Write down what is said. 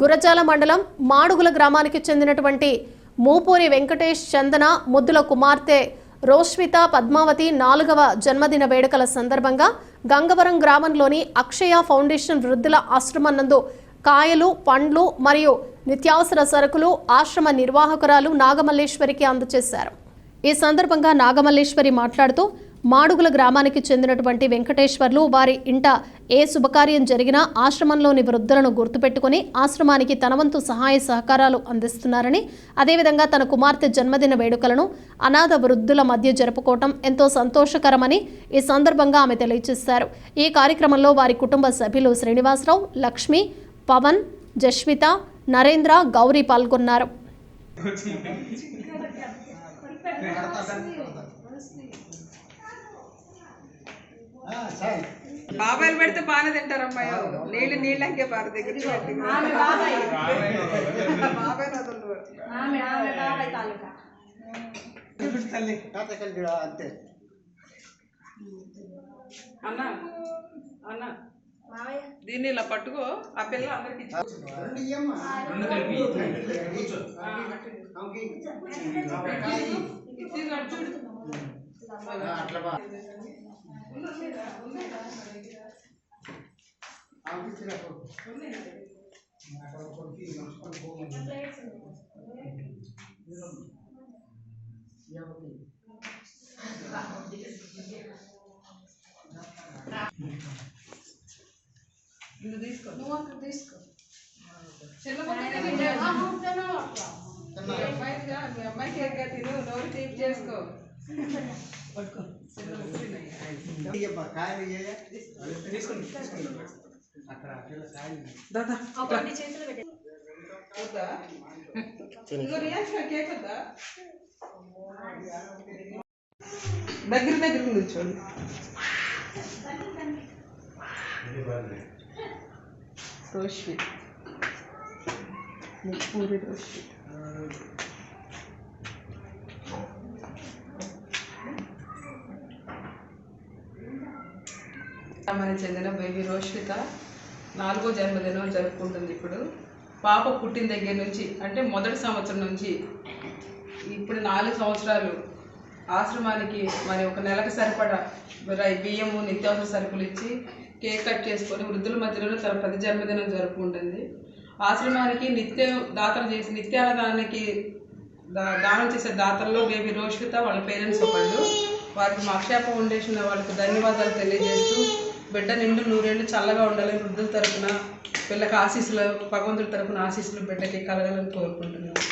గురజాల మండలం మాడుగుల గ్రామానికి చెందినటువంటి మూపూరి వెంకటేష్ చందన ముద్దుల కుమార్తె రోష్విత పద్మావతి నాలుగవ జన్మదిన వేడుకల సందర్భంగా గంగవరం గ్రామంలోని అక్షయ ఫౌండేషన్ వృద్ధుల ఆశ్రమం నందు కాయలు పండ్లు మరియు నిత్యావసర సరుకులు ఆశ్రమ నిర్వాహకురాలు నాగమల్లేశ్వరికి అందజేశారు. ఈ సందర్భంగా నాగమల్లేశ్వరి మాట్లాడుతూ మాడుగుల గ్రామానికి చెందినటువంటి వెంకటేశ్వర్లు వారి ఇంట ఏ శుభకార్యం జరిగినా ఆశ్రమంలోని వృద్ధులను గుర్తుపెట్టుకుని ఆశ్రమానికి తనవంతు సహాయ సహకారాలు అందిస్తున్నారని అదేవిధంగా తన కుమార్తె జన్మదిన వేడుకలను అనాథ వృద్ధుల మధ్య జరుపుకోవటం ఎంతో సంతోషకరమని ఈ సందర్భంగా ఆమె తెలియజేశారు. ఈ కార్యక్రమంలో వారి కుటుంబ సభ్యులు శ్రీనివాసరావు లక్ష్మి పవన్ జస్విత నరేంద్ర గౌరీ పాల్గొన్నారు. బాబాయిలు పెడితే బాగానే తింటారు అమ్మాయి నీళ్ళు నీళ్ళంకే బాగా దగ్గర అంతే. అన్న అన్న దీన్ని ఇలా పట్టుకో ఆ పిల్ల అందరికి నువ్వు తీసుకో నువ్వు అక్కడ తీసుకో చిన్న పక్కనే తింటే మీ అమ్మాయిగా మీ అమ్మాయికి ఎగ్గ తిను నోరు తీపి చేసుకో పట్టుకో చిన్న ముక్క తిన్నాయి. ఇయ్యబ్బా, కాయలు గ్రామానికి చెందిన బేబీ రోషిత నాలుగో జన్మదినం జరుపుకుంటుంది ఇప్పుడు. పాప పుట్టిన దగ్గర నుంచి అంటే మొదటి సంవత్సరం నుంచి ఇప్పుడు నాలుగు సంవత్సరాలు ఆశ్రమానికి మరి ఒక నెలకు సరిపడా రై- బియ్యము నిత్యావసర సరుకులు ఇచ్చి కేక్ కట్ చేసుకొని వృద్ధుల మధ్యలో తన ప్రతి జన్మదినం జరుపుకుంటుంది. ఆశ్రమానికి నిత్యం దాతలు చేసి నిత్యాన్నదానానికి దా దానం చేసే దాతల్లో బేబీ రోషిత వాళ్ళ పేరెంట్స్ ఒకళ్ళు. వారికి మా అక్షయ ఫౌండేషన్ వాళ్ళకి ధన్యవాదాలు తెలియజేస్తూ బిడ్డ నిండు నూరేళ్ళు చల్లగా ఉండాలని వృద్ధుల తరపున పిల్లకి ఆశీస్సులు భగవంతుడి తరపున ఆశీస్సులు బిడ్డకి కలగాలని కోరుకుంటున్నాను.